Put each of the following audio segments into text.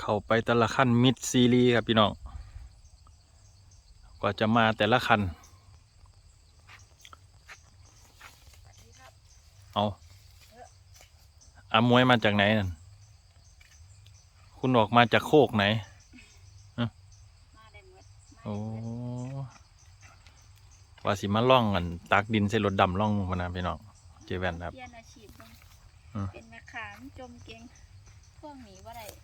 เข้าไปแต่ละขั้นมิดซีรีส์ครับพี่น้องกว่าจะมาแต่ละคันเอาอามวยมาจากไหนนั่นคุณออกมาจากโคกไหนมาได้หมดโอ้ว่าสิมาล่องกันตักดินใส่รถดำล่องมานะพี่น้องเจแวนครับเปลี่ยนอาชีพเบิ่งอืมเป็นแม่ขามจมเก่งพวกหนีว่าไรเป็นแม่ค้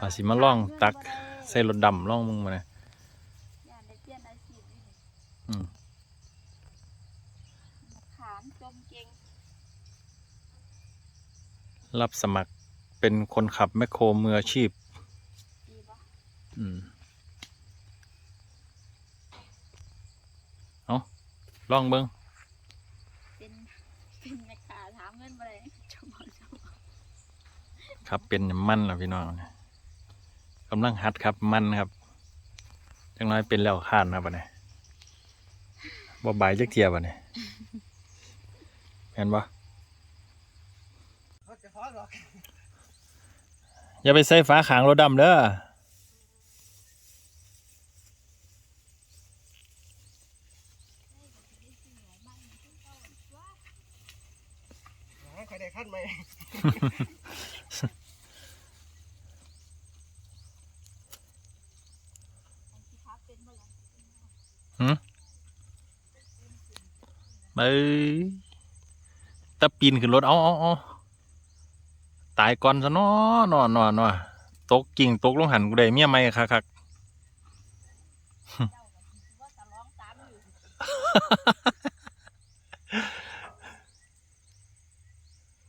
ว่าสิมาล่องตักใส่รถดำล่องมึงมานะย่านได้เปลี่ยรับสมัครเป็นคนขับแมคโครมืออาชีพ อืม เอาลองเบิ้ง เป็นเป็นแม่ขาถามเงินบ่ได้จมเอาจมเอา ครับเป็นมันล่ะพี่น้องกำลังหัดครับมันครับจังน้อยเป็นแล้วข้านครับบัดนี้บ่บายจักเทียบัดนี้เห็นปะเขาจะพอหรอกอย่าไปใส่ฟ้าขางรถดำเด้อใครได้ขั้นไหม ที่พักเป็นบ่ล่ะ เอ้ยตะปีนขึ้นรถเอาเอาเอาตายก่อนซะเนาะนอนนอนนอตกกิ่งตกลงหันกูได้เมียไหมคักคักเจ้าก็สิว่าจะร้องตามอยู่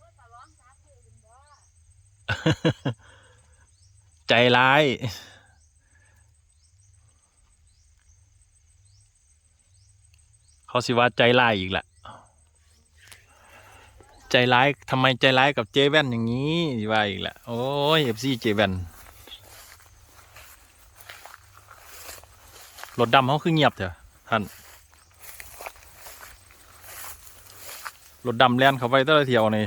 ว่าจะร้องตามอยู่เป็นบ่ ใจร้าย เขาสิว่าใจร้ายอีกแหละใจร้ายทำไมใจร้ายกับเจแว่นอย่างนี้สิว่าอีกแหละโอ้ยเอฟซีเจแว่นรถดำเขาคือเงียบเถอะท่านรถดำแล่นเข้าไปแต่เที่ยวนี่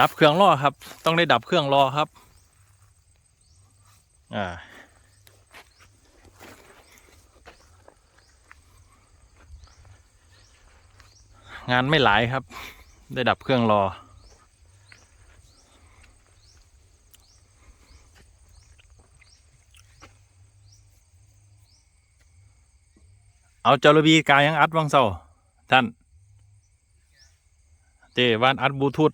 ดับเครื่องรอครับ ต้องได้ดับเครื่องรอครับ อ่า งานไม่หลายครับ ได้ดับเครื่องรอ เอาจรบีกายังอัดวังเศร้าท่าน เจวานอัดบลูทูธ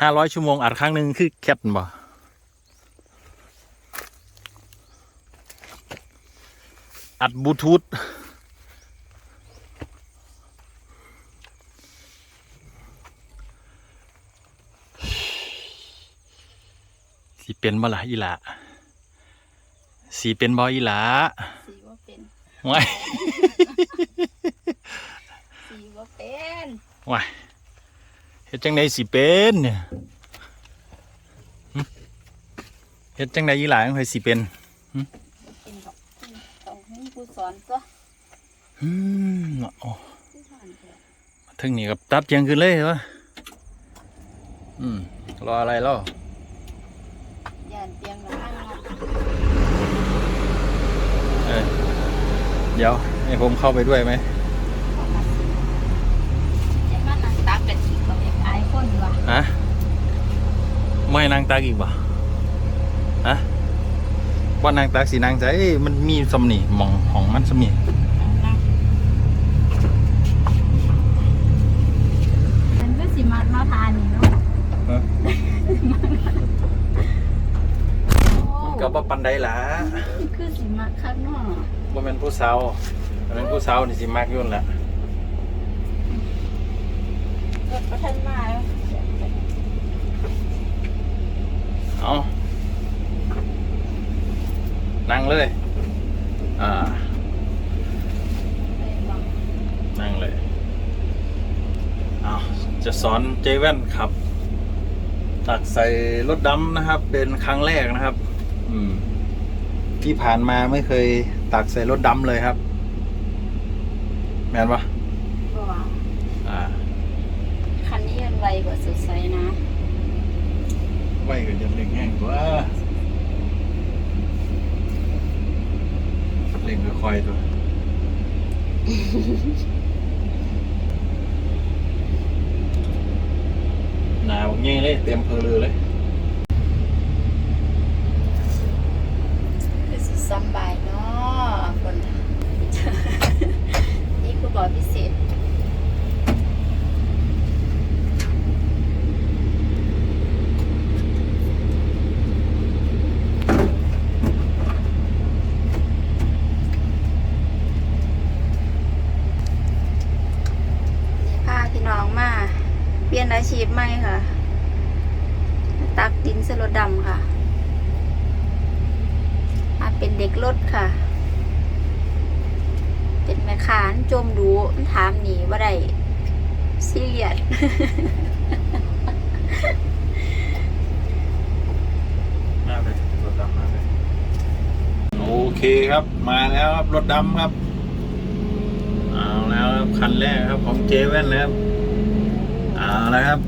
ห้าร้อยชั่วโมงอัดครั้งหนึ่งคือแคทบ่ อัดบลูทูธสีเป็นบ่ล่ะอีหละสีเป็นบ่อีหละสีว่าเป็นว้ายสีว่าเป็นว้ายเฮ็ดจังไดสิเป็นเนี่ยหึเฮ็ดจังไดอีหลาจังไดสิเป็น เป็นดอกต้องให้ผู้ส อนตัวอืมเนาะโอ้ผู้สอนเถอะถึงนี่กับตัดเจียงขึ้นเลยเหรออืม รออะไรแล้วย่านเตียงละอันเนาะเออเดี๋ยวให้ผมเข้าไปด้วยไหมเข้ามาสิยังมานั่งตักกันอีกเขาเอกอายคนว่ะฮะไม่ให้นางตากอีกบ่ฮะ ว่านางตากสีนางใจเอ้ยมันมีสำนีหมองของมันสำนีนั่งมันก็สิมามาทานนี่เนาะฮะโอ้มันก็บ่ปันใดล่ะคือสิมาคักเนาะบ่แม่นผู้สาวบ่แม่นผู้สาวนี่สิมักอยุ่นนล่ะรถประทันมาแล้วเอา นั่งเลย อ่าไปบอกนั่งเลยเอาจะสอนเจแว่นขับ ตักใส่รถดำนะครับ เป็นครั้งแรกนะครับ อืม ที่ผ่านมาไม่เคยตักใส่รถดำเลยครับ แม่นปะเพราะว่าอ่า คันนี้มันไวกว่าสุดไซนะไว้ก็จะเล่งแห้งกว่า เล่งค่อยๆตัวหนาวเงี้ยเลยเต็มเพลอเลย คือสุดสำบายเนาะคน นี่คือบอกพิเศษ นี่พาพี่น้องมา เปลี่ยนอาชีพใหม่ค่ะ ตักดินสรถดำค่ะ มาเป็นเด็กรถค่ะ เป็นแม่ค้าอันจมดูมันถามหนีว่าได้ซีเรียสมาเลยรถดำมาเลยโอเคครับ มาแล้วครับรถดำครับ เอาแล้วครับคันแรกครับของเจแว่นนะครับ เอาแล้วครับ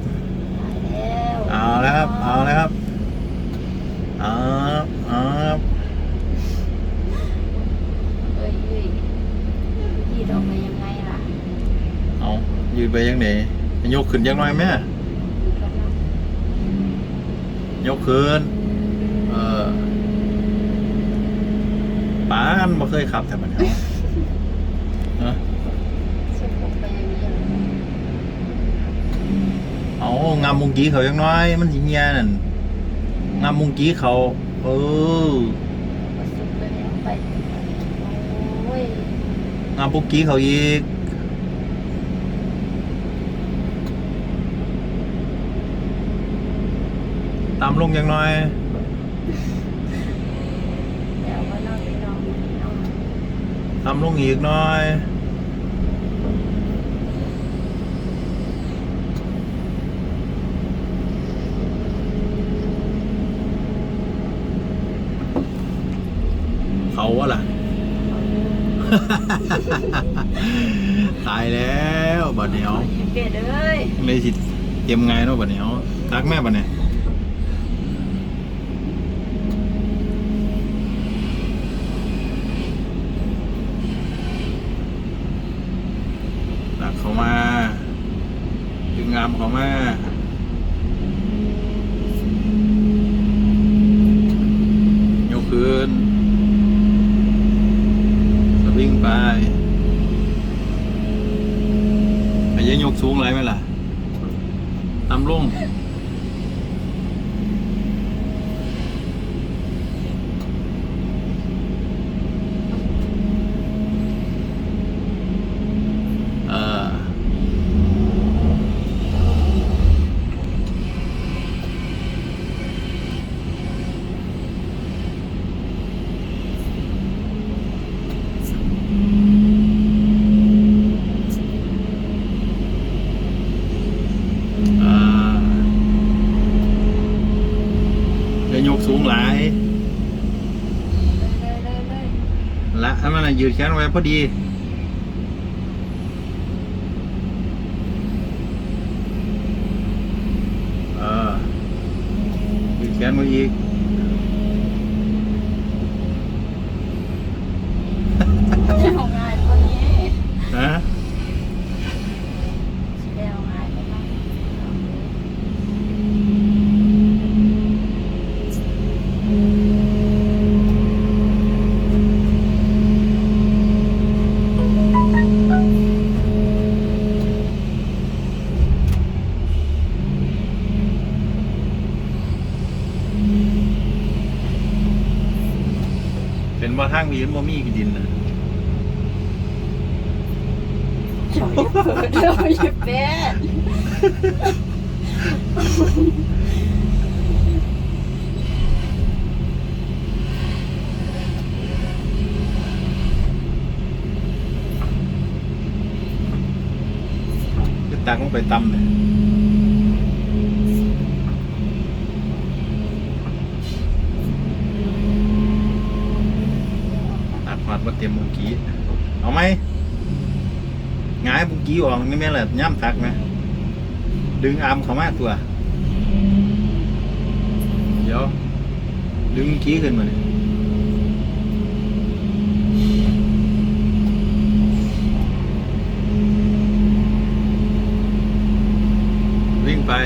เอาแล้วครับ เอาแล้วครับ เอาครับเอาครับ เอ้ยเอ้ยยืดออกมายังไงล่ะ เอา ยืนไปยังไหนยกขึ้นยังหน่อยไหมยกขึ้นเออปานมาเคยขับแต่มันเอาเออสุดอกไปอย่างนี้เอางามมุงกี้เขายังน้อย มันสิเงียนั่นงามมุงกี้เขา เออสุดไปแล้วไปโอ้ยงามปุกกี้เขาอีก ตามลงยังน้อยเดี๋ยวว่านอกพี่น้องพี่น้องตามลงอีกหน้อย เขาวะล่ะ ตายแล้วบัดเดียวเปลี่ยนเลยเลยสิเตรียมไงเนาะบัดเดียวตักแม่บัดเนี่ยตัก เขามาดึงงามเขามาโยกคืนสวิงไปไปยังยกสูงไรไหมล่ะตำลงเออ อ่า อย่ายกสูงหลายละให้มันนยืดแขนไว้พอดีเออยืดแขนไว้อีก เอาง่ายกว่านี้ นะ สิได้เอาง่ายไปบ้าง เป็นว่าทางมีนบ่มีกี่ดินนะ เราอย่าเปิดเราอย่าเป็น จะตักลงไปตำเนี่ยว่าเตรียมบุงกี้ เอาไหมหงายบุงกี้ออกนี่แม่นแหละย่ำตักไหมดึงอามเขามาตัว เดี๋ยว ดึงบุงกี้ขึ้นมาเลยวิ่งไป ใ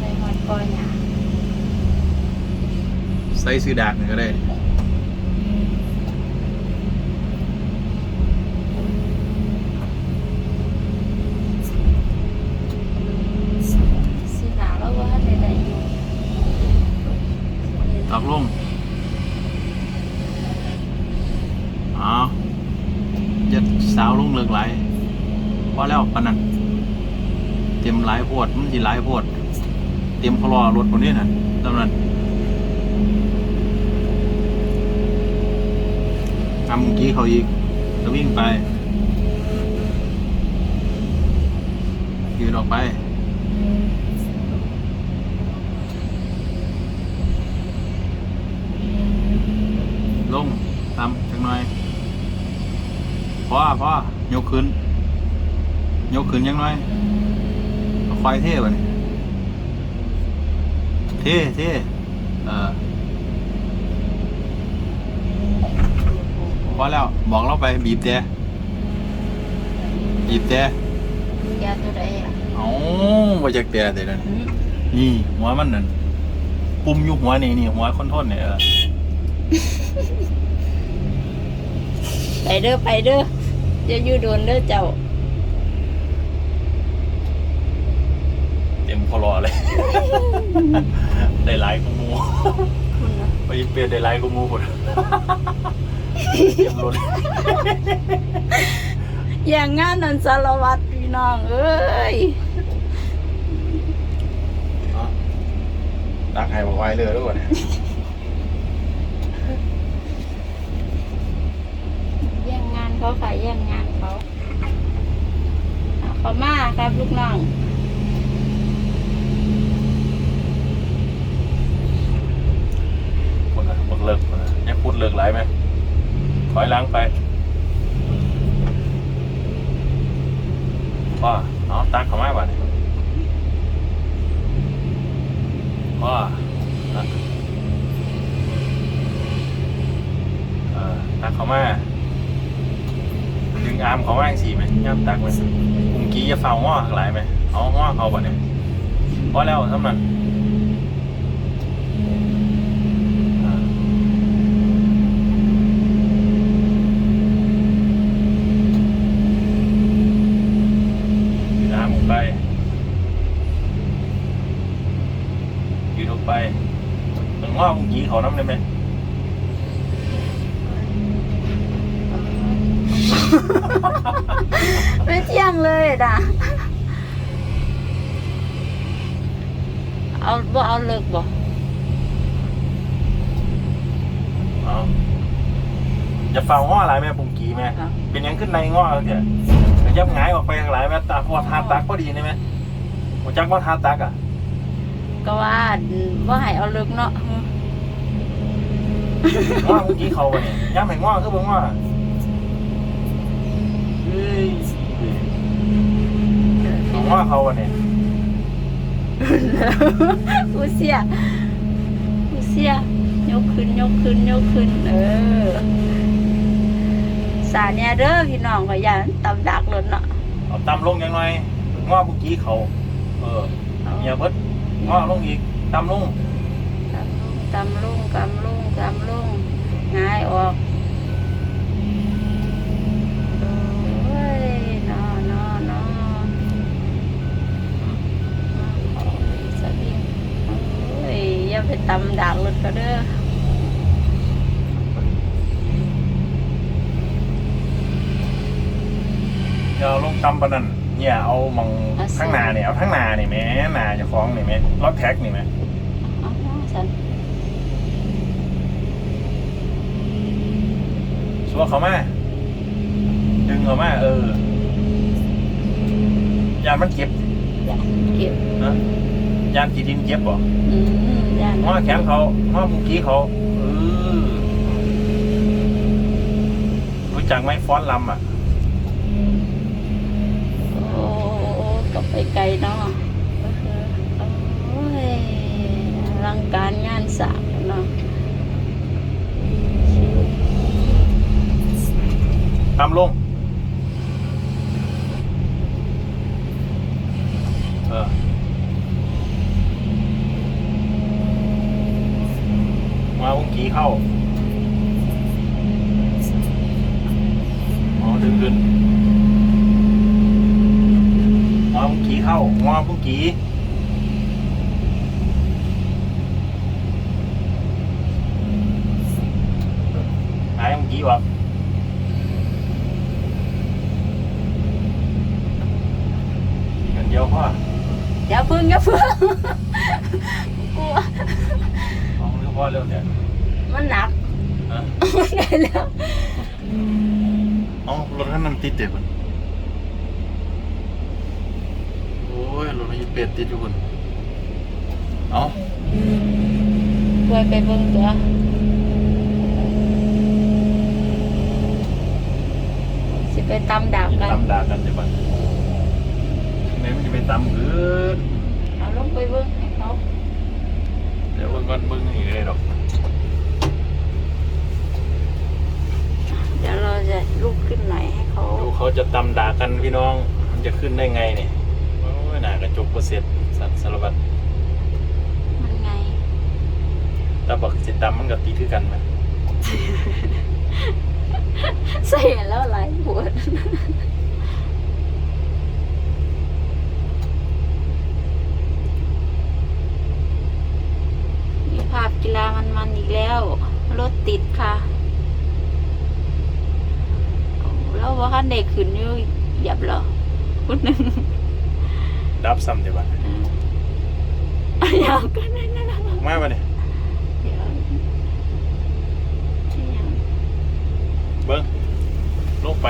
ส่หอดก้อยหยาใส่ซื้อดากหนึ่งก็ได้ สีหนาวแล้วว่าใดๆอยู่ตอกลงเอาจะสาวลงเลิกไหลายพอแล้วปานนั้น เตรียมหลายโพดมันสิหลายโพด เตรียมพลอรถคนนี้น่ะตำนั้นทำมือกี้เขาอีกจะวิ่งไปยืนออกไปลงตามจังหน่อยพ่อพ่อยกขึ้น ยกขึ้นยังหน่อย ควายเท่บ่นี่เท่เท่เออพอแล้ว บอกเราไปบีบแต่บีบแต่ยาตัวใดอะเอ้าว่าจากแต่แต่นั่นอืมนี่หัวมันนั่นปุ่มอยู่หัวนี่นี่หัวคนทนเนี่ยเออไปเด้อไปเด้อจะอยู่โดนเด้อเจ้า เต็ม พอรอเลย ได้หลายกูมูคุณนะไปเปลี่ยนได้หลายกูมูหมดเต็มรถอย่างงานนันสารวัตรพี่น้องเอ้ยดักไห้บอกไว้เลยด้วยวะเนี่ยแย่งงานเขาค่ะแย่งงานเขาเอาเขามาครับลูกน้อง คนละบอกเลิกคนละยังพูด เลิกหลายไหมถอยหล้างไปพ่อเอาตักเขามาบ่เนี่ยพ่อตักเขามาดึงอามเขามาจังสี่ไหมย่ำตักไหมกุมกี้จะเฝ้าง้อหลายไหมเอาง้อเขาบ่เนี่ยพอแล้วทำนั้นอ่า ยืนน้ำลงไปยืนลงไปมันว่ามึงยีเขาน้ำได้ไหม ไม่เที่ยงเลยนะเอาบ่เอาเลิกบ่ เอาจะเฝ้าง้ออะไรไหมปุงกีไหมเป็นหยังขึ้นในง้อเถอะจะยับหงายออกไปข้างหลายไหมตาพอทาตักก็ดีนี่ไหมหัวจักว่าทาตักอะ ก็ว่าว่าให้เอาเลิกเนาะง้อเมื่อกี้เขาวะเนี่ยย้ำให้ง้อคือเบิ่งว่าเฮ้ยเอาง้อเขาวะเนี่ยกูเสียกูเสียยกขึ้นยกขึ้นยกขึ้น เออ สาเนี่ยเด้อพี่น้องก็อย่าตำดักรถเนาะเอาตำลงยังไงง้อเมื่อกี้เขาเออเมียเบิดง้อลงอีกตำลงตำลุงกำลุงกำลุงง่ายออกโอ้ยนอนอนอสวิงโอ้ยอย่าไปตำดักรถก็เด้อ เดี๋ยวลงตำปะนั่นเนี่ยเอามองทั้งหนาเนี่ยเอาทั้งหนานี่แหม่หนาจะคล้องนี่แหม่รถแท็กนี่แหม่เอาเอาสันชัวเขามาดึงเขามาเออยานมันเจ็บอย่าเก็บนะยานกีดินเจ็บบ่อืมย่านง้อแขนเขาง้อเมื่อกี้เขาเออจากไหม่ฟ้อนลำอะ โอ้กลับ ไปไกลเนาะโอ้ยอลังการงานสางเนาะตามลง เออมาวุ้งกี้เข้า กี้หายวุ้งกี้วะกันเดียวพ่ออย่าพึ่งอย่าพึ่งกลัวเอาเรื่องพ่อเร็วเนี่ยมันหนักฮะมันได้แล้วเอารถคันนั้นติดเด็บมันโอ้ ยรถมันเป็ดติดอยู่คนเอาช่วยไปเบิ่งตัวสิไปตำดาบกันตำด่ากันจะบันไหนมันจะไปตำคือเอาลงไปเบิ่งให้เขาเดี๋ยวเบิ่งก่อนเบิ่งนี่เลยดอกเดี๋ยวเราจะลุกขึ้นไหนให้เขาดูเขาจะตำด่ากันพี่น้อง มันจะขึ้นได้ไงเนี่ยโอ้ย หนากระจกประเสร็จสัตว์สารพัดมันไง ตาบักสิตำมันกับตีคือกันไหมใส่แล้วหลายปวดมีภาพกีฬามันมันๆอีกแล้ว รถติดค่ะโอ้แล้วว่าคันเด็กขึ้นอยู่เหยับเหรอคุณหนึ่ง ดับซ้ำเดี๋ยวบันอยากกันนั่นนะมาปะเนี่ยเดี๋ยวที่ยังเบิ้งลงไป